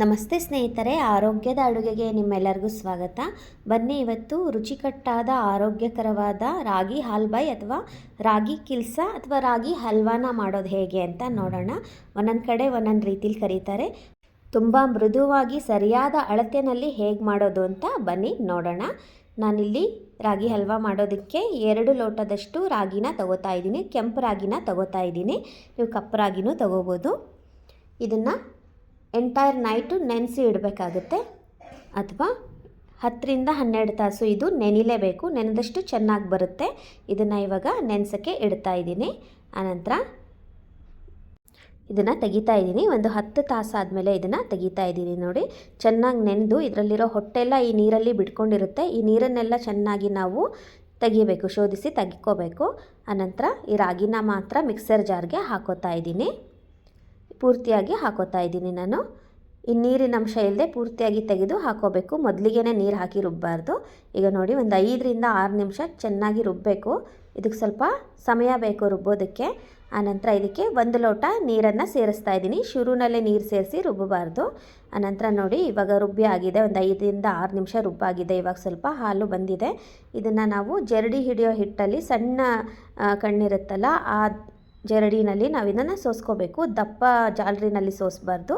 ನಮಸ್ತೆ ಸ್ನೇಹಿತರೆ, ಆರೋಗ್ಯದ ಅಡುಗೆಗೆ ನಿಮ್ಮೆಲ್ಲರಿಗೂ ಸ್ವಾಗತ. ಬನ್ನಿ ಇವತ್ತು ರುಚಿಕಟ್ಟಾದ, ಆರೋಗ್ಯಕರವಾದ ರಾಗಿ ಹಾಲ್ಬಾಯ್ ಅಥವಾ ರಾಗಿ ಕಿಲ್ಸ ಅಥವಾ ರಾಗಿ ಹಲ್ವಾನ ಮಾಡೋದು ಹೇಗೆ ಅಂತ ನೋಡೋಣ. ಒಂದೊಂದು ಕಡೆ ಒಂದೊಂದು ರೀತಿಲಿ ಕರೀತಾರೆ. ತುಂಬ ಮೃದುವಾಗಿ, ಸರಿಯಾದ ಅಳತೆನಲ್ಲಿ ಹೇಗೆ ಮಾಡೋದು ಅಂತ ಬನ್ನಿ ನೋಡೋಣ. ನಾನಿಲ್ಲಿ ರಾಗಿ ಹಲ್ವಾ ಮಾಡೋದಕ್ಕೆ ಎರಡು ಲೋಟದಷ್ಟು ರಾಗಿನ ತಗೋತಾ ಇದ್ದೀನಿ. ಕೆಂಪು ರಾಗಿನ ತಗೋತಾ ಇದ್ದೀನಿ. ನೀವು ಕಪ್ಪು ರಾಗಿನೂ ತಗೋಬೋದು. ಇದನ್ನು ಎಂಟೈರ್ ನೈಟು ನೆನೆಸಿ ಇಡಬೇಕಾಗುತ್ತೆ. ಅಥವಾ ಹತ್ತರಿಂದ ಹನ್ನೆರಡು ತಾಸು ಇದು ನೆನಿಲೇಬೇಕು ನೆನೆದಷ್ಟು ಚೆನ್ನಾಗಿ ಬರುತ್ತೆ. ಇದನ್ನು ಇವಾಗ ನೆನೆಸೋಕ್ಕೆ ಇಡ್ತಾ ಇದ್ದೀನಿ. ಆನಂತರ ಇದನ್ನು ತೆಗಿತಾ ಇದ್ದೀನಿ. ಒಂದು ಹತ್ತು ತಾಸು ಆದಮೇಲೆ ಇದನ್ನು ತೆಗಿತಾ ಇದ್ದೀನಿ ನೋಡಿ. ಚೆನ್ನಾಗಿ ನೆನೆದು ಇದರಲ್ಲಿರೋ ಹೊಟ್ಟೆಲ್ಲ ಈ ನೀರಲ್ಲಿ ಬಿಟ್ಕೊಂಡಿರುತ್ತೆ. ಈ ನೀರನ್ನೆಲ್ಲ ಚೆನ್ನಾಗಿ ನಾವು ತೆಗಿಬೇಕು, ಶೋಧಿಸಿ ತೆಗಿಕೋಬೇಕು. ಆನಂತರ ಈ ರಾಗಿನ ಮಾತ್ರ ಮಿಕ್ಸರ್ ಜಾರ್ಗೆ ಹಾಕೋತಾ ಇದ್ದೀನಿ. ಪೂರ್ತಿಯಾಗಿ ಹಾಕೋತಾ ಇದ್ದೀನಿ ನಾನು. ಈ ನೀರಿನ ಅಂಶ ಇಲ್ಲದೆ ಪೂರ್ತಿಯಾಗಿ ತೆಗೆದು ಹಾಕೋಬೇಕು. ಮೊದಲಿಗೆ ನೀರು ಹಾಕಿ ರುಬ್ಬಾರ್ದು. ಈಗ ನೋಡಿ ಒಂದು ಐದರಿಂದ ಆರು ನಿಮಿಷ ಚೆನ್ನಾಗಿ ರುಬ್ಬಬೇಕು ಇದಕ್ಕೆ ಸ್ವಲ್ಪ ಸಮಯ ಬೇಕು ರುಬ್ಬೋದಕ್ಕೆ. ಆನಂತರ ಇದಕ್ಕೆ ಒಂದು ಲೋಟ ನೀರನ್ನು ಸೇರಿಸ್ತಾ ಇದ್ದೀನಿ. ಶುರುನಲ್ಲೇ ನೀರು ಸೇರಿಸಿ ರುಬ್ಬಬಾರ್ದು. ಆನಂತರ ನೋಡಿ ಇವಾಗ ರುಬ್ಬಿ ಆಗಿದೆ. ಒಂದು ಐದರಿಂದ ಆರು ನಿಮಿಷ ರುಬ್ಬಾಗಿದೆ ಇವಾಗ ಸ್ವಲ್ಪ ಹಾಲು ಬಂದಿದೆ. ಇದನ್ನು ನಾವು ಜರಡಿ ಹಿಡಿಯೋ ಹಿಟ್ಟಲ್ಲಿ ಸಣ್ಣ ಕಣ್ಣಿರುತ್ತಲ್ಲ, ಆ ಜರಡಿನಲ್ಲಿ ನಾವು ಇದನ್ನು ಸೋಸ್ಕೋಬೇಕು. ದಪ್ಪ ಜಾಲರಿನಲ್ಲಿ ಸೋಸಬಾರ್ದು.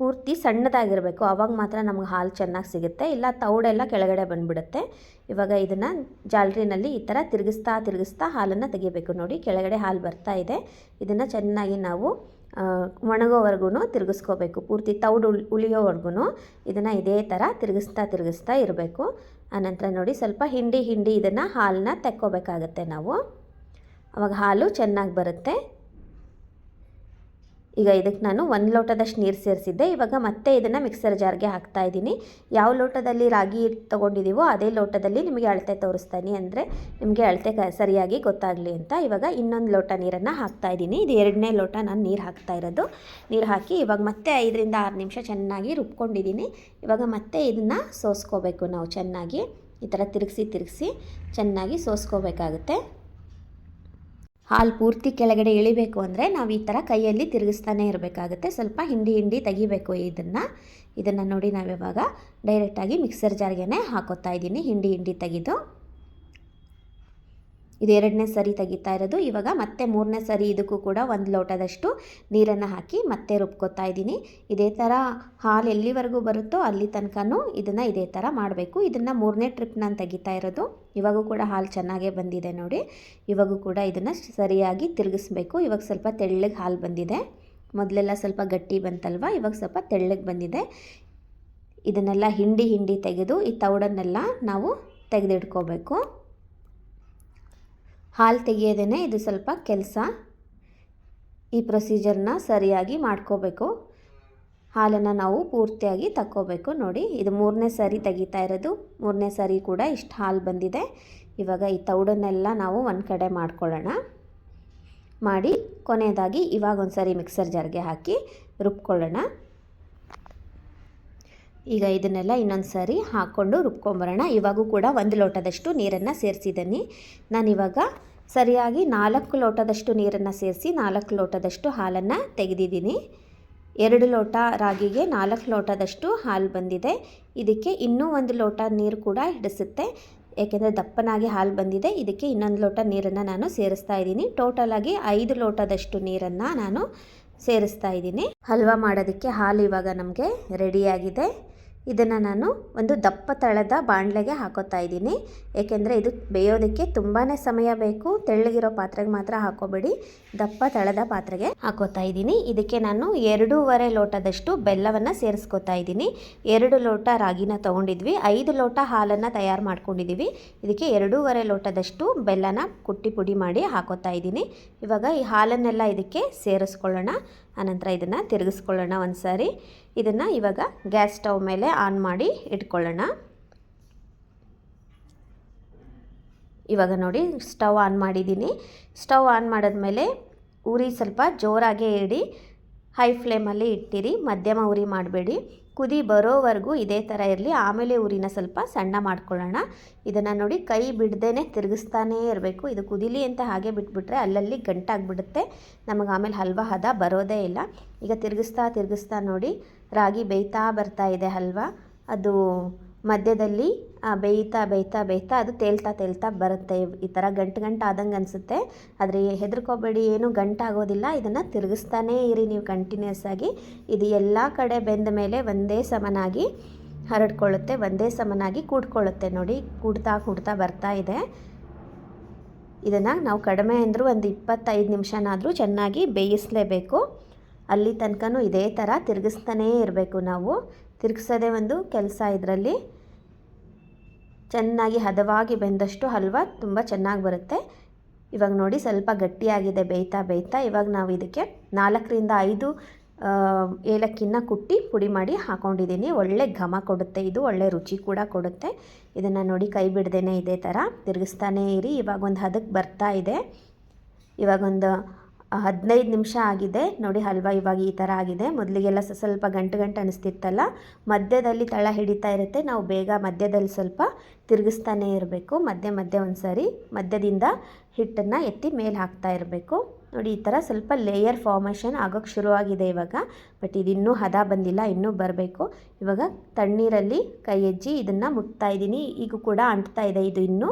ಪೂರ್ತಿ ಸಣ್ಣದಾಗಿರಬೇಕು. ಆವಾಗ ಮಾತ್ರ ನಮ್ಗೆ ಹಾಲು ಚೆನ್ನಾಗಿ ಸಿಗುತ್ತೆ. ಇಲ್ಲ, ತೌಡೆಲ್ಲ ಕೆಳಗಡೆ ಬಂದುಬಿಡುತ್ತೆ. ಇವಾಗ ಇದನ್ನು ಜಾಲರಿನಲ್ಲಿ ಈ ಥರ ತಿರುಗಿಸ್ತಾ ತಿರುಗಿಸ್ತಾ ಹಾಲನ್ನು ತೆಗಿಬೇಕು. ನೋಡಿ, ಕೆಳಗಡೆ ಹಾಲು ಬರ್ತಾ ಇದೆ. ಇದನ್ನು ಚೆನ್ನಾಗಿ ನಾವು ಒಣಗೋವರೆಗೂ ತಿರುಗಿಸ್ಕೋಬೇಕು. ಪೂರ್ತಿ ತೌಡು ಉಳ್ ಉಳಿಯೋವರೆಗೂ ಇದನ್ನು ಇದೇ ಥರ ತಿರುಗಿಸ್ತಾ ತಿರುಗಿಸ್ತಾ ಇರಬೇಕು. ಆನಂತರ ನೋಡಿ, ಸ್ವಲ್ಪ ಹಿಂಡಿ ಹಿಂಡಿ ಇದನ್ನು ಹಾಲನ್ನ ತೆಕ್ಕೋಬೇಕಾಗತ್ತೆ ನಾವು. ಅವಾಗ ಹಾಲು ಚೆನ್ನಾಗಿ ಬರುತ್ತೆ. ಈಗ ಇದಕ್ಕೆ ನಾನು ಒಂದು ಲೋಟದಷ್ಟು ನೀರು ಸೇರಿಸಿದ್ದೆ. ಇವಾಗ ಮತ್ತೆ ಇದನ್ನು ಮಿಕ್ಸರ್ ಜಾರ್ಗೆ ಹಾಕ್ತಾ ಇದ್ದೀನಿ. ಯಾವ ಲೋಟದಲ್ಲಿ ರಾಗಿ ತೊಗೊಂಡಿದ್ದೀವೋ ಅದೇ ಲೋಟದಲ್ಲಿ ನಿಮಗೆ ಅಳತೆ ತೋರಿಸ್ತೀನಿ ಅಂದರೆ ನಿಮಗೆ ಅಳತೆ ಸರಿಯಾಗಿ ಗೊತ್ತಾಗಲಿ ಅಂತ ಇವಾಗ ಇನ್ನೊಂದು ಲೋಟ ನೀರನ್ನು ಹಾಕ್ತಾ ಇದ್ದೀನಿ. ಇದು ಎರಡನೇ ಲೋಟ ನಾನು ನೀರು ಹಾಕ್ತಾ ಇರೋದು. ನೀರು ಹಾಕಿ ಇವಾಗ ಮತ್ತೆ ಐದರಿಂದ ಆರು ನಿಮಿಷ ಚೆನ್ನಾಗಿ ರುಬ್ಕೊಂಡಿದ್ದೀನಿ. ಇವಾಗ ಮತ್ತೆ ಇದನ್ನು ಸೋಸ್ಕೋಬೇಕು ನಾವು ಚೆನ್ನಾಗಿ. ಈ ಥರ ತಿರುಗಿಸಿ ತಿರುಗಿಸಿ ಚೆನ್ನಾಗಿ ಸೋಸ್ಕೋಬೇಕಾಗುತ್ತೆ. ಹಾಲು ಪೂರ್ತಿ ಕೆಳಗಡೆ ಇಳಿಬೇಕು ಅಂದರೆ ನಾವು ಈ ಥರ ಕೈಯಲ್ಲಿ ತಿರುಗಿಸ್ತಾನೆ ಇರಬೇಕಾಗುತ್ತೆ. ಸ್ವಲ್ಪ ಹಿಂಡಿ ಹಿಂಡಿ ತೆಗಿಬೇಕು ಇದನ್ನು. ಇದನ್ನು ನೋಡಿ ನಾವಿವಾಗ ಡೈರೆಕ್ಟಾಗಿ ಮಿಕ್ಸರ್ ಜಾರ್ಗೆ ಹಾಕೋತಾ ಇದ್ದೀನಿ. ಹಿಂಡಿ ಹಿಂಡಿ ತೆಗೆದು. ಇದು ಎರಡನೇ ಸರಿ ತೆಗಿತಾ ಇರೋದು. ಇವಾಗ ಮತ್ತೆ ಮೂರನೇ ಸರಿ ಇದಕ್ಕೂ ಕೂಡ ಒಂದು ಲೋಟದಷ್ಟು ನೀರನ್ನು ಹಾಕಿ ಮತ್ತೆ ರುಬ್ಕೋತಾ ಇದ್ದೀನಿ. ಇದೇ ಥರ ಹಾಲು ಎಲ್ಲಿವರೆಗೂ ಬರುತ್ತೋ ಅಲ್ಲಿ ತನಕನೂ ಇದನ್ನು ಇದೇ ಥರ ಮಾಡಬೇಕು. ಇದನ್ನು ಮೂರನೇ ಟ್ರಿಪ್ ನಾನು ತೆಗಿತಾ ಇರೋದು. ಇವಾಗೂ ಕೂಡ ಹಾಲು ಚೆನ್ನಾಗೇ ಬಂದಿದೆ ನೋಡಿ. ಇವಾಗೂ ಕೂಡ ಇದನ್ನು ಸರಿಯಾಗಿ ತಿರುಗಿಸ್ಬೇಕು. ಇವಾಗ ಸ್ವಲ್ಪ ತೆಳ್ಳಗೆ ಹಾಲು ಬಂದಿದೆ. ಮೊದಲೆಲ್ಲ ಸ್ವಲ್ಪ ಗಟ್ಟಿ ಬಂತಲ್ವ? ಇವಾಗ ಸ್ವಲ್ಪ ತೆಳ್ಳಗೆ ಬಂದಿದೆ. ಇದನ್ನೆಲ್ಲ ಹಿಂಡಿ ಹಿಂಡಿ ತೆಗೆದು ಈ ತೌಡನ್ನೆಲ್ಲ ನಾವು ತೆಗೆದಿಟ್ಕೋಬೇಕು. ಹಾಲು ತೆಗೆಯೋದೇ ಇದು ಸ್ವಲ್ಪ ಕೆಲಸ. ಈ ಪ್ರೊಸೀಜರ್ನ ಸರಿಯಾಗಿ ಮಾಡ್ಕೋಬೇಕು. ಹಾಲನ್ನು ನಾವು ಪೂರ್ತಿಯಾಗಿ ತಕ್ಕೋಬೇಕು. ನೋಡಿ, ಇದು ಮೂರನೇ ಸರಿ ತೆಗಿತಾ ಇರೋದು. ಮೂರನೇ ಸರಿ ಕೂಡ ಇಷ್ಟು ಹಾಲು ಬಂದಿದೆ. ಇವಾಗ ಈ ತೌಡನ್ನೆಲ್ಲ ನಾವು ಒಂದು ಕಡೆ ಮಾಡ್ಕೊಳ್ಳೋಣ. ಮಾಡಿ ಕೊನೆಯದಾಗಿ ಇವಾಗ ಒಂದು ಸರಿ ಮಿಕ್ಸರ್ ಜಾರ್ಗೆ ಹಾಕಿ ರುಬ್ಕೊಳ್ಳೋಣ. ಈಗ ಇದನ್ನೆಲ್ಲ ಇನ್ನೊಂದು ಸಾರಿ ಹಾಕ್ಕೊಂಡು ರುಬ್ಕೊಂಬರೋಣ. ಇವಾಗೂ ಕೂಡ ಒಂದು ಲೋಟದಷ್ಟು ನೀರನ್ನು ಸೇರಿಸಿದ್ದೀನಿ. ನಾನಿವಾಗ ಸರಿಯಾಗಿ ನಾಲ್ಕು ಲೋಟದಷ್ಟು ನೀರನ್ನು ಸೇರಿಸಿ ನಾಲ್ಕು ಲೋಟದಷ್ಟು ಹಾಲನ್ನು ತೆಗೆದಿದ್ದೀನಿ. ಎರಡು ಲೋಟ ರಾಗಿಗೆ ನಾಲ್ಕು ಲೋಟದಷ್ಟು ಹಾಲು ಬಂದಿದೆ. ಇದಕ್ಕೆ ಇನ್ನೂ ಒಂದು ಲೋಟ ನೀರು ಕೂಡ ಹಿಡಿಸುತ್ತೆ. ಏಕೆಂದರೆ ದಪ್ಪನಾಗಿ ಹಾಲು ಬಂದಿದೆ. ಇದಕ್ಕೆ ಇನ್ನೊಂದು ಲೋಟ ನೀರನ್ನು ನಾನು ಸೇರಿಸ್ತಾ ಇದ್ದೀನಿ. ಟೋಟಲಾಗಿ ಐದು ಲೋಟದಷ್ಟು ನೀರನ್ನು ನಾನು ಸೇರಿಸ್ತಾ ಇದ್ದೀನಿ. ಹಲ್ವಾ ಮಾಡೋದಕ್ಕೆ ಹಾಲು ಇವಾಗ ನಮಗೆ ರೆಡಿಯಾಗಿದೆ ಇದನ್ನು ನಾನು ಒಂದು ದಪ್ಪ ತಳದ ಬಾಣಲೆಗೆ ಹಾಕೋತಾ ಇದ್ದೀನಿ. ಏಕೆಂದರೆ ಇದು ಬೇಯೋದಕ್ಕೆ ತುಂಬಾ ಸಮಯ ಬೇಕು. ತೆಳ್ಳಗಿರೋ ಪಾತ್ರೆಗೆ ಮಾತ್ರ ಹಾಕೋಬೇಡಿ. ದಪ್ಪ ತಳದ ಪಾತ್ರೆಗೆ ಹಾಕೋತಾ ಇದ್ದೀನಿ. ಇದಕ್ಕೆ ನಾನು ಎರಡೂವರೆ ಲೋಟದಷ್ಟು ಬೆಲ್ಲವನ್ನು ಸೇರಿಸ್ಕೋತಾ ಇದ್ದೀನಿ. ಎರಡು ಲೋಟ ರಾಗಿನ ತೊಗೊಂಡಿದ್ವಿ. ಐದು ಲೋಟ ಹಾಲನ್ನು ತಯಾರು ಮಾಡ್ಕೊಂಡಿದ್ದೀವಿ ಇದಕ್ಕೆ ಎರಡೂವರೆ ಲೋಟದಷ್ಟು ಬೆಲ್ಲನ ಕುಟ್ಟಿ ಪುಡಿ ಮಾಡಿ ಹಾಕೋತಾ ಇದ್ದೀನಿ. ಇವಾಗ ಈ ಹಾಲನ್ನೆಲ್ಲ ಇದಕ್ಕೆ ಸೇರಿಸ್ಕೊಳ್ಳೋಣ. ಆನಂತರ ಇದನ್ನು ತಿರುಗಿಸ್ಕೊಳ್ಳೋಣ ಒಂದು ಸಾರಿ ಇದನ್ನು ಇವಾಗ ಗ್ಯಾಸ್ ಸ್ಟವ್ ಮೇಲೆ ಆನ್ ಮಾಡಿ ಇಟ್ಕೊಳ್ಳೋಣ. ಇವಾಗ ನೋಡಿ ಸ್ಟವ್ ಆನ್ ಮಾಡಿದ್ದೀನಿ. ಸ್ಟವ್ ಆನ್ ಮಾಡಿದ್ಮೇಲೆ ಉರಿ ಸ್ವಲ್ಪ ಜೋರಾಗೇ ಇಡಿ. ಹೈ ಫ್ಲೇಮಲ್ಲಿ ಇಟ್ಟಿರಿ. ಮಧ್ಯಮ ಉರಿ ಮಾಡಬೇಡಿ. ಕುದಿ ಬರೋವರೆಗೂ ಇದೇ ಥರ ಇರಲಿ. ಆಮೇಲೆ ಉರಿನ ಸ್ವಲ್ಪ ಸಣ್ಣ ಮಾಡ್ಕೊಳ್ಳೋಣ. ಇದನ್ನು ನೋಡಿ ಕೈ ಬಿಡ್ದೇ ತಿರುಗಿಸ್ತಾನೇ ಇರಬೇಕು. ಇದು ಕುದಿಲಿ ಅಂತ ಹಾಗೆ ಬಿಟ್ಬಿಟ್ರೆ ಅಲ್ಲಲ್ಲಿ ಗಂಟಾಗ್ಬಿಡುತ್ತೆ. ನಮಗೆ ಆಮೇಲೆ ಹಲ್ವ ಹದ ಬರೋದೇ ಇಲ್ಲ. ಈಗ ತಿರುಗಿಸ್ತಾ ತಿರುಗಿಸ್ತಾ ನೋಡಿ ರಾಗಿ ಬೇಯ್ತಾ ಬರ್ತಾ ಇದೆ ಹಲ್ವ. ಅದು ಮಧ್ಯದಲ್ಲಿ ಬೇಯ್ತಾ ಬೇಯ್ತಾ ಬೇಯ್ತಾ ಅದು ತೇಲ್ತಾ ತೇಲ್ತಾ ಬರುತ್ತೆ. ಈ ಥರ ಗಂಟು ಗಂಟು ಆದಂಗೆ ಅನಿಸುತ್ತೆ. ಆದರೆ ಹೆದರ್ಕೋಬೇಡಿ, ಏನು ಗಂಟಾಗೋದಿಲ್ಲ. ಇದನ್ನು ತಿರುಗಿಸ್ತಾನೇ ಇರಿ ನೀವು ಕಂಟಿನ್ಯೂಸ್ ಆಗಿ. ಇದು ಎಲ್ಲ ಕಡೆ ಬೆಂದ ಮೇಲೆ ಒಂದೇ ಸಮನಾಗಿ ಹರಡ್ಕೊಳ್ಳುತ್ತೆ, ಒಂದೇ ಸಮನಾಗಿ ಕೂಡ್ಕೊಳ್ಳುತ್ತೆ. ನೋಡಿ, ಕೂಡ್ತಾ ಕೂಡ್ತಾ ಬರ್ತಾ ಇದೆ. ಇದನ್ನು ನಾವು ಕಡಿಮೆ ಅಂದರೂ ಒಂದು ಇಪ್ಪತ್ತೈದು ನಿಮಿಷನಾದರೂ ಚೆನ್ನಾಗಿ ಬೇಯಿಸಲೇಬೇಕು. ಅಲ್ಲಿ ತನಕನೂ ಇದೇ ಥರ ತಿರುಗಿಸ್ತಾನೇ ಇರಬೇಕು ನಾವು. ತಿರುಗಿಸೋದೇ ಒಂದು ಕೆಲಸ ಇದರಲ್ಲಿ. ಚೆನ್ನಾಗಿ ಹದವಾಗಿ ಬೆಂದಷ್ಟು ಹಲ್ವ ತುಂಬ ಚೆನ್ನಾಗಿ ಬರುತ್ತೆ. ಇವಾಗ ನೋಡಿ ಸ್ವಲ್ಪ ಗಟ್ಟಿಯಾಗಿದೆ, ಬೇಯ್ತಾ ಬೇಯ್ತಾ. ಇವಾಗ ನಾವು ಇದಕ್ಕೆ ನಾಲ್ಕರಿಂದ ಐದು ಏಲಕ್ಕಿನ ಕುಟ್ಟಿ ಪುಡಿ ಮಾಡಿ ಹಾಕೊಂಡಿದ್ದೀನಿ. ಒಳ್ಳೆ ಘಮ ಕೊಡುತ್ತೆ ಇದು, ಒಳ್ಳೆ ರುಚಿ ಕೂಡ ಕೊಡುತ್ತೆ. ಇದನ್ನು ನೋಡಿ ಕೈ ಬಿಡ್ದೇನೆ ಇದೇ ಥರ ತಿರುಗಿಸ್ತಾನೇ ಇರಿ. ಇವಾಗ ಒಂದು ಹದಕ್ಕೆ ಬರ್ತಾ ಇದೆ. ಇವಾಗ ಒಂದು ಹದಿನೈದು ನಿಮಿಷ ಆಗಿದೆ. ನೋಡಿ ಹಲ್ವಾ ಇವಾಗ ಈ ಥರ ಆಗಿದೆ. ಮೊದಲಿಗೆಲ್ಲ ಸ್ವಲ್ಪ ಗಂಟು ಗಂಟು ಅನಿಸ್ತಿತ್ತಲ್ಲ? ಮಧ್ಯದಲ್ಲಿ ತಳ ಹಿಡಿತಾ ಇರುತ್ತೆ. ನಾವು ಬೇಗ ಮಧ್ಯದಲ್ಲಿ ಸ್ವಲ್ಪ ತಿರುಗಿಸ್ತಾನೇ ಇರಬೇಕು. ಮಧ್ಯೆ ಮಧ್ಯೆ ಒಂದು ಸಾರಿ ಮಧ್ಯದಿಂದ ಹಿಟ್ಟನ್ನು ಎತ್ತಿ ಮೇಲೆ ಹಾಕ್ತಾ ಇರಬೇಕು. ನೋಡಿ ಈ ಥರ ಸ್ವಲ್ಪ ಲೇಯರ್ ಫಾರ್ಮೇಷನ್ ಆಗೋಕ್ಕೆ ಶುರುವಾಗಿದೆ ಇವಾಗ. ಬಟ್ ಇದಿನ್ನೂ ಹದ ಬಂದಿಲ್ಲ, ಇನ್ನೂ ಬರಬೇಕು. ಇವಾಗ ತಣ್ಣೀರಲ್ಲಿ ಕೈ ಹೆಜ್ಜಿ ಇದನ್ನು ಮುಟ್ತಾ ಇದ್ದೀನಿ. ಈಗ ಕೂಡ ಅಂಟ್ತಾ ಇದೆ. ಇದು ಇನ್ನೂ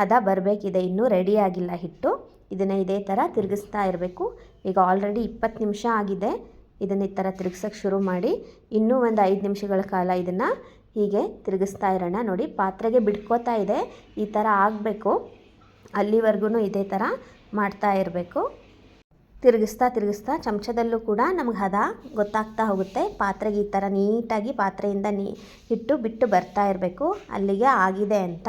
ಹದ ಬರಬೇಕಿದೆ. ಇನ್ನೂ ರೆಡಿ ಆಗಿಲ್ಲ ಹಿಟ್ಟು. ಇದನ್ನು ಇದೇ ಥರ ತಿರುಗಿಸ್ತಾ ಇರಬೇಕು. ಈಗ ಆಲ್ರೆಡಿ ಇಪ್ಪತ್ತು ನಿಮಿಷ ಆಗಿದೆ. ಇದನ್ನು ಈ ಥರ ತಿರುಗ್ಸೋಕ್ಕೆ ಶುರು ಮಾಡಿ. ಇನ್ನೂ ಒಂದು ಐದು ನಿಮಿಷಗಳ ಕಾಲ ಇದನ್ನು ಹೀಗೆ ತಿರುಗಿಸ್ತಾ ಇರೋಣ. ನೋಡಿ, ಪಾತ್ರೆಗೆ ಬಿಟ್ಕೋತಾ ಇದೆ. ಈ ಥರ ಆಗಬೇಕು. ಅಲ್ಲಿವರೆಗೂ ಇದೇ ಥರ ಮಾಡ್ತಾ ಇರಬೇಕು. ತಿರುಗಿಸ್ತಾ ತಿರುಗಿಸ್ತಾ ಚಮಚದಲ್ಲೂ ಕೂಡ ನಮ್ಗೆ ಹದ ಗೊತ್ತಾಗ್ತಾ ಹೋಗುತ್ತೆ. ಪಾತ್ರೆಗೆ ಈ ಥರ ನೀಟಾಗಿ ಪಾತ್ರೆಯಿಂದ ನೀ ಇಟ್ಟು ಬಿಟ್ಟು ಬರ್ತಾ ಇರಬೇಕು. ಅಲ್ಲಿಗೆ ಆಗಿದೆ ಅಂತ.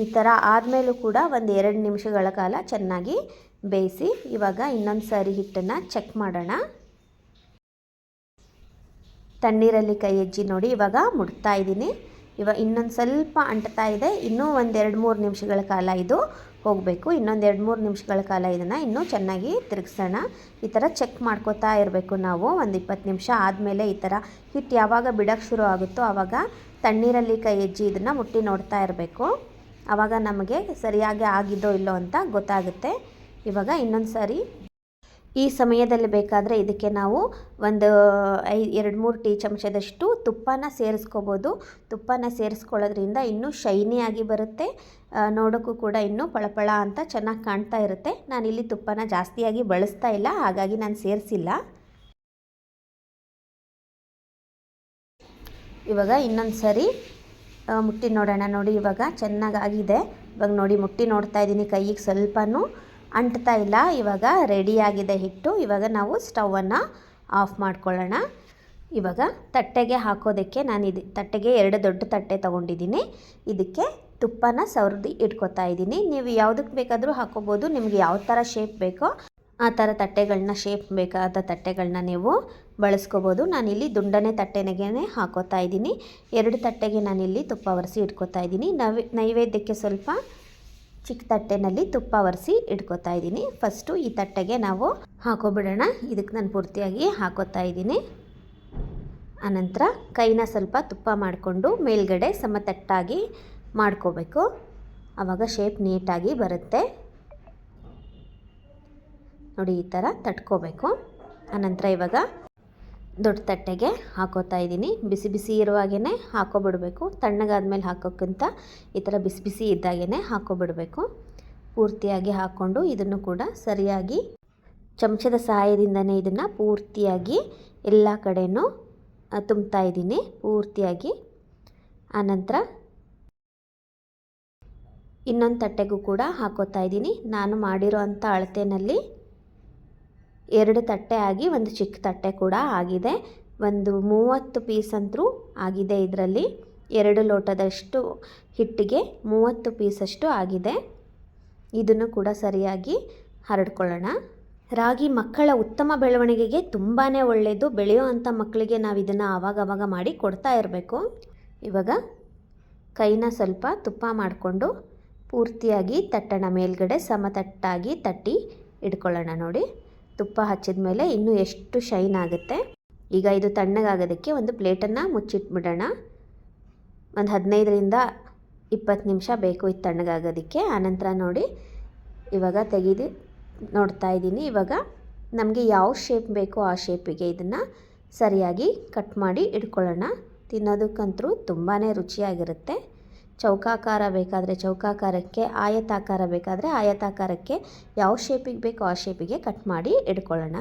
ಈ ಥರ ಆದಮೇಲೂ ಕೂಡ ಒಂದು ಎರಡು ನಿಮಿಷಗಳ ಕಾಲ ಚೆನ್ನಾಗಿ ಬೇಯಿಸಿ ಇವಾಗ ಇನ್ನೊಂದು ಸಾರಿ ಹಿಟ್ಟನ್ನು ಚೆಕ್ ಮಾಡೋಣ. ತಣ್ಣೀರಲ್ಲಿ ಕೈ ಹೆಜ್ಜಿ ನೋಡಿ ಇವಾಗ ಮುಡ್ತಾ ಇದ್ದೀನಿ. ಇವಾಗ ಇನ್ನೊಂದು ಸ್ವಲ್ಪ ಅಂಟ್ತಾ ಇದೆ. ಇನ್ನೂ ಒಂದು ಎರಡು ಮೂರು ನಿಮಿಷಗಳ ಕಾಲ ಇದು ಹೋಗಬೇಕು. ಇನ್ನೊಂದು ಎರಡು ಮೂರು ನಿಮಿಷಗಳ ಕಾಲ ಇದನ್ನು ಇನ್ನೂ ಚೆನ್ನಾಗಿ ತಿರುಗಿಸೋಣ. ಈ ಥರ ಚೆಕ್ ಮಾಡ್ಕೋತಾ ಇರಬೇಕು ನಾವು. ಒಂದು ಇಪ್ಪತ್ತು ನಿಮಿಷ ಆದಮೇಲೆ ಈ ಥರ ಹಿಟ್ಟು ಯಾವಾಗ ಬಿಡೋಕ್ಕೆ ಶುರು ಆಗುತ್ತೋ ಆವಾಗ ತಣ್ಣೀರಲ್ಲಿ ಕೈ ಹೆಜ್ಜಿ ಇದನ್ನು ಮುಟ್ಟಿ ನೋಡ್ತಾ ಇರಬೇಕು. ಆವಾಗ ನಮಗೆ ಸರಿಯಾಗಿ ಆಗಿದೋ ಇಲ್ಲೋ ಅಂತ ಗೊತ್ತಾಗುತ್ತೆ. ಇವಾಗ ಇನ್ನೊಂದು ಸಾರಿ ಈ ಸಮಯದಲ್ಲಿ ಬೇಕಾದರೆ ಇದಕ್ಕೆ ನಾವು ಒಂದು ಐ, ಎರಡು ಮೂರು ಟೀ ಚಮಚದಷ್ಟು ತುಪ್ಪನ ಸೇರಿಸ್ಕೋಬೋದು. ತುಪ್ಪನ ಸೇರಿಸ್ಕೊಳ್ಳೋದ್ರಿಂದ ಇನ್ನೂ ಶೈನಿಯಾಗಿ ಬರುತ್ತೆ. ನೋಡೋಕ್ಕೂ ಕೂಡ ಇನ್ನೂ ಪಳಪಳ ಅಂತ ಚೆನ್ನಾಗಿ ಕಾಣ್ತಾ ಇರುತ್ತೆ. ನಾನಿಲ್ಲಿ ತುಪ್ಪನ ಜಾಸ್ತಿಯಾಗಿ ಬಳಸ್ತಾ ಇಲ್ಲ, ಹಾಗಾಗಿ ನಾನು ಸೇರಿಸಿಲ್ಲ. ಇವಾಗ ಇನ್ನೊಂದು ಸರಿ ಮುಟ್ಟಿ ನೋಡೋಣ ನೋಡಿ, ಇವಾಗ ಚೆನ್ನಾಗಾಗಿದೆ. ಇವಾಗ ನೋಡಿ, ಮುಟ್ಟಿ ನೋಡ್ತಾ ಇದ್ದೀನಿ ಕೈಗೆ ಸ್ವಲ್ಪನೂ. ಅಂಟ್ತಾ ಇಲ್ಲ, ಇವಾಗ ರೆಡಿಯಾಗಿದೆ ಹಿಟ್ಟು. ಇವಾಗ ನಾವು ಸ್ಟವನ್ನು ಆಫ್ ಮಾಡ್ಕೊಳ್ಳೋಣ. ಇವಾಗ ತಟ್ಟೆಗೆ ಹಾಕೋದಕ್ಕೆ ನಾನು ಇದು, ತಟ್ಟೆಗೆ ಎರಡು ದೊಡ್ಡ ತಟ್ಟೆ ತೊಗೊಂಡಿದ್ದೀನಿ. ಇದಕ್ಕೆ ತುಪ್ಪನ ಸವರ್ದು ಇಟ್ಕೊತಾ ಇದ್ದೀನಿ. ನೀವು ಯಾವುದಕ್ಕೆ ಬೇಕಾದರೂ ಹಾಕೋಬೋದು, ನಿಮಗೆ ಯಾವ ಥರ ಶೇಪ್ ಬೇಕೋ ಆ ಥರ ತಟ್ಟೆಗಳನ್ನ ಶೇಪ್ ಬೇಕಾದ ತಟ್ಟೆಗಳನ್ನ ನೀವು ಬಳಸ್ಕೋಬೋದು. ನಾನಿಲ್ಲಿ ದುಂಡನೆ ತಟ್ಟೆನೆಗೆ ಹಾಕೋತಾ ಇದ್ದೀನಿ. ಎರಡು ತಟ್ಟೆಗೆ ನಾನಿಲ್ಲಿ ತುಪ್ಪ ಒರೆಸಿ ಇಟ್ಕೋತಾ ಇದ್ದೀನಿ. ನೈವೇ, ನೈವೇದ್ಯಕ್ಕೆ ಸ್ವಲ್ಪ ಚಿಕ್ಕ ತಟ್ಟೆನಲ್ಲಿ ತುಪ್ಪ ಒರೆಸಿ ಇಟ್ಕೋತಾ ಇದ್ದೀನಿ. ಫಸ್ಟು ಈ ತಟ್ಟೆಗೆ ನಾವು ಹಾಕೋಬಿಡೋಣ. ಇದಕ್ಕೆ ನಾನು ಪೂರ್ತಿಯಾಗಿ ಹಾಕೋತಾ ಇದ್ದೀನಿ. ಆನಂತರ ಕೈನ ಸ್ವಲ್ಪ ತುಪ್ಪ ಮಾಡಿಕೊಂಡು ಮೇಲ್ಗಡೆ ಸಮತಟ್ಟಾಗಿ ಮಾಡ್ಕೋಬೇಕು. ಆವಾಗ ಶೇಪ್ ನೀಟಾಗಿ ಬರುತ್ತೆ. ನೋಡಿ, ಈ ಥರ ತಟ್ಕೋಬೇಕು. ಆನಂತರ ಇವಾಗ ದೊಡ್ಡ ತಟ್ಟೆಗೆ ಹಾಕೋತಾ ಇದ್ದೀನಿ. ಬಿಸಿ ಬಿಸಿ ಇರುವಾಗೇ ಹಾಕೋಬಿಡಬೇಕು. ತಣ್ಣಗಾದ್ಮೇಲೆ ಹಾಕೋಕ್ಕಿಂತ ಈ ಥರ ಬಿಸಿ ಬಿಸಿ ಇದ್ದಾಗೇ ಹಾಕೋಬಿಡಬೇಕು. ಪೂರ್ತಿಯಾಗಿ ಹಾಕ್ಕೊಂಡು ಇದನ್ನು ಕೂಡ ಸರಿಯಾಗಿ ಚಮಚದ ಸಹಾಯದಿಂದನೇ ಇದನ್ನು ಪೂರ್ತಿಯಾಗಿ ಎಲ್ಲ ಕಡೆಯೂ ತುಂಬ್ತಾ ಇದ್ದೀನಿ ಪೂರ್ತಿಯಾಗಿ. ಆನಂತರ ಇನ್ನೊಂದು ತಟ್ಟೆಗೂ ಕೂಡ ಹಾಕೋತಾ ಇದ್ದೀನಿ. ನಾನು ಮಾಡಿರೋ ಅಂಥ ಅಳತೆನಲ್ಲಿ ಎರಡು ತಟ್ಟೆ ಆಗಿ, ಒಂದು ಚಿಕ್ಕ ತಟ್ಟೆ ಕೂಡ ಆಗಿದೆ. ಒಂದು ಮೂವತ್ತು ಪೀಸ್ ಅಂತರೂ ಆಗಿದೆ ಇದರಲ್ಲಿ. ಎರಡು ಲೋಟದಷ್ಟು ಹಿಟ್ಟಿಗೆ ಮೂವತ್ತು ಪೀಸಷ್ಟು ಆಗಿದೆ. ಇದನ್ನು ಕೂಡ ಸರಿಯಾಗಿ ಹರಡ್ಕೊಳ್ಳೋಣ. ರಾಗಿ ಮಕ್ಕಳ ಉತ್ತಮ ಬೆಳವಣಿಗೆಗೆ ತುಂಬಾ ಒಳ್ಳೆಯದು ಬೆಳೆಯುವಂಥ ಮಕ್ಕಳಿಗೆ ನಾವು ಇದನ್ನು ಆವಾಗವಾಗ ಮಾಡಿ ಕೊಡ್ತಾ ಇರಬೇಕು. ಇವಾಗ ಕೈನ ಸ್ವಲ್ಪ ತುಪ್ಪ ಮಾಡಿಕೊಂಡು ಪೂರ್ತಿಯಾಗಿ ತಟ್ಟಣ ಮೇಲ್ಗಡೆ, ಸಮತಟ್ಟಾಗಿ ತಟ್ಟಿ ಇಟ್ಕೊಳ್ಳೋಣ ನೋಡಿ. ತುಪ್ಪ ಹಚ್ಚಿದ ಮೇಲೆ ಇನ್ನೂ ಎಷ್ಟು ಶೈನ್ ಆಗುತ್ತೆ? ಈಗ ಇದು ತಣ್ಣಗಾಗೋದಕ್ಕೆ ಒಂದು ಪ್ಲೇಟನ್ನು ಮುಚ್ಚಿಟ್ಬಿಡೋಣ. ಒಂದು ಹದಿನೈದರಿಂದ ಇಪ್ಪತ್ತು ನಿಮಿಷ ಬೇಕು ಇದು ತಣ್ಣಗಾಗೋದಕ್ಕೆ. ಆನಂತರ ನೋಡಿ, ಇವಾಗ ತೆಗೆದು ನೋಡ್ತಾ ಇದ್ದೀನಿ. ಇವಾಗ ನಮಗೆ ಯಾವ ಶೇಪ್ ಬೇಕೋ ಆ ಶೇಪಿಗೆ ಇದನ್ನು ಸರಿಯಾಗಿ ಕಟ್ ಮಾಡಿ ಇಟ್ಕೊಳ್ಳೋಣ. ತಿನ್ನೋದಕ್ಕಂತೂ ತುಂಬಾ ರುಚಿಯಾಗಿರುತ್ತೆ. ಚೌಕಾಕಾರ ಬೇಕಾದರೆ ಚೌಕಾಕಾರಕ್ಕೆ, ಆಯತಾಕಾರ ಬೇಕಾದರೆ ಆಯತಾಕಾರಕ್ಕೆ ಯಾವ ಶೇಪಿಗೆ ಬೇಕೋ ಆ ಶೇಪಿಗೆ ಕಟ್ ಮಾಡಿ ಇಟ್ಕೊಳ್ಳೋಣ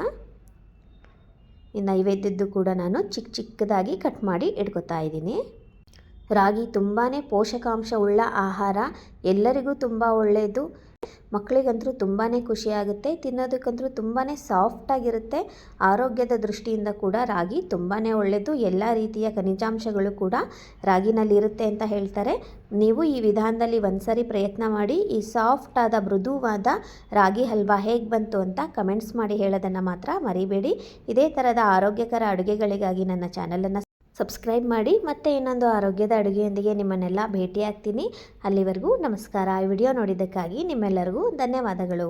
ಈ ನೈವೇದ್ಯದ್ದು ಕೂಡ ನಾನು ಚಿಕ್ಕ ಚಿಕ್ಕದಾಗಿ ಕಟ್ ಮಾಡಿ ಇಟ್ಕೊತಾ ಇದ್ದೀನಿ. ರಾಗಿ ತುಂಬಾ ಪೋಷಕಾಂಶ ಉಳ್ಳ ಆಹಾರ ಎಲ್ಲರಿಗೂ ತುಂಬ ಒಳ್ಳೆಯದು ಮಕ್ಕಳಿಗಂತೂ ತುಂಬಾ ಖುಷಿಯಾಗುತ್ತೆ, ತಿನ್ನೋದಕ್ಕಂತೂ ತುಂಬಾ ಸಾಫ್ಟಾಗಿರುತ್ತೆ. ಆರೋಗ್ಯದ ದೃಷ್ಟಿಯಿಂದ ಕೂಡ ರಾಗಿ ತುಂಬಾ ಒಳ್ಳೆಯದು ಎಲ್ಲ ರೀತಿಯ ಖನಿಜಾಂಶಗಳು ಕೂಡ ರಾಗಿನಲ್ಲಿ ಇರುತ್ತೆ ಅಂತ ಹೇಳ್ತಾರೆ. ನೀವು ಈ ವಿಧಾನದಲ್ಲಿ ಒಂದ್ಸರಿ ಪ್ರಯತ್ನ ಮಾಡಿ, ಈ ಸಾಫ್ಟಾದ, ಮೃದುವಾದ ರಾಗಿ ಹಲ್ವಾ ಹೇಗೆ ಬಂತು ಅಂತ ಕಮೆಂಟ್ಸ್ ಮಾಡಿ ಹೇಳೋದನ್ನು ಮಾತ್ರ ಮರಿಬೇಡಿ. ಇದೇ ಥರದ ಆರೋಗ್ಯಕರ ಅಡುಗೆಗಳಿಗಾಗಿ ನನ್ನ ಚಾನಲನ್ನು ಸಬ್ಸ್ಕ್ರೈಬ್ ಮಾಡಿ ಮತ್ತೆ ಇನ್ನೊಂದು ಆರೋಗ್ಯದ ಅಡುಗೆಯೊಂದಿಗೆ ನಿಮ್ಮನ್ನೆಲ್ಲ ಭೇಟಿಯಾಗ್ತೀನಿ. ಅಲ್ಲಿವರೆಗೂ ನಮಸ್ಕಾರ. ಈ ವಿಡಿಯೋ ನೋಡಿದ್ದಕ್ಕಾಗಿ ನಿಮ್ಮೆಲ್ಲರಿಗೂ ಧನ್ಯವಾದಗಳು.